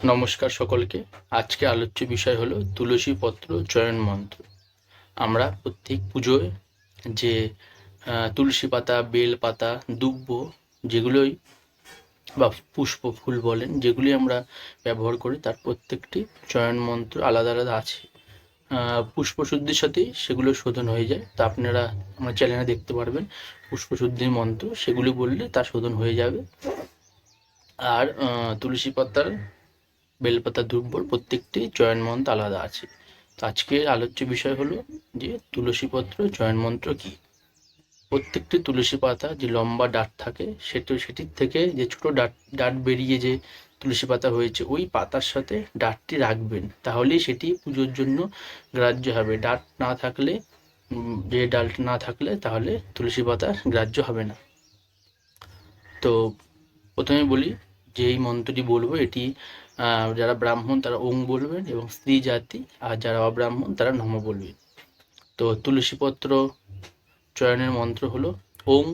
নমস্কার সকলকে। আজকে আলোচ্য বিষয় হলো তুলসী পত্র চয়ন মন্ত্র। আমরা প্রত্যেক পুজোয় যে তুলসী পাতা, বেল পাতা, দুব্ব যেগুলোই বা পুষ্প ফুল বলেন, যেগুলি আমরা ব্যবহার করি, তার প্রত্যেকটি চয়ন মন্ত্র আলাদা আলাদা আছে। পুষ্পশুদ্ধির সাথেই সেগুলো শোধন হয়ে যায়। তা আপনারা আমার চ্যানেলে দেখতে পারবেন। পুষ্পশুদ্ধির মন্ত্র, সেগুলি বললে তা শোধন হয়ে যাবে। আর তুলসী পাতার বেলপাতা দুব্বর প্রত্যেকটি চয়ন মন্ত্র আলাদা আছে। তো আজকের আলোচ্য বিষয় হলো যে তুলসী পত্র চয়ন মন্ত্র কি? প্রত্যেকটি তুলসী পাতা যে লম্বা ডাট থাকে, সেটা, সেটির থেকে যে ছোট ডাট ডাট বেরিয়ে যে তুলসী পাতা হয়েছে, ওই পাতার সাথে ডাটটি রাখবেন। তাহলেই সেটি পুজোর জন্য গ্রাহ্য হবে। ডাট না থাকলে যে ডালটা না থাকলে তাহলে তুলসী পাতা গ্রাহ্য হবে না। তো প্রথমে বলি যে এই মন্ত্রটি বলব, এটি যারা ব্রাহ্মণ তারা ওং বলবেন এবং স্ত্রী জাতি, আর যারা অব্রাহ্মণ তারা নম বলবেন। তো তুলসীপত্র চয়নের মন্ত্র হলো, ওং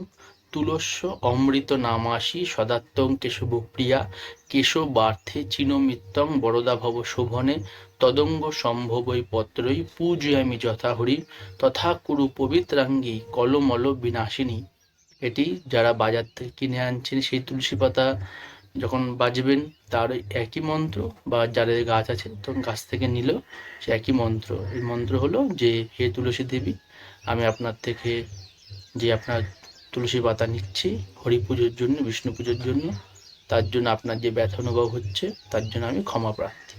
তুলস্য অমৃত নামাসি সদাত্তং কেশব প্রিয়া কেশবার্থে চিনমিত্তং বরদা ভব শোভনে তদঙ্গ সম্ভবই পত্রই পূজয়ামি যথাহরি তথা কুরু পবিত্রাঙ্গী কলমল বিনাশিনী। এটি যারা বাজার থেকে কিনে আনছেন সেই তুলসী পাতা যখন বাজবেন তার একই মন্ত্র, বা যাদের গাছ আছে তখন গাছ থেকে নিল, সে একই মন্ত্র। এই মন্ত্র হলো যে, হে তুলসী দেবী, আমি আপনার থেকে যে আপনার তুলসী পাতা নিচ্ছি, হরি পুজোর জন্য, বিষ্ণু পুজোর জন্য, তার জন্য আপনার যে ব্যথা অনুভব হচ্ছে, তার জন্য আমি ক্ষমা প্রার্থী।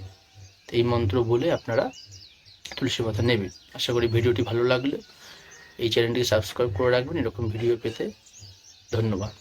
এই মন্ত্র বলে আপনারা তুলসী পাতা নেবেন। আশা করি ভিডিওটি ভালো লাগলে। এই চ্যানেলটিকে সাবস্ক্রাইব করে রাখবেন, এরকম ভিডিও পেতে ধন্যবাদ।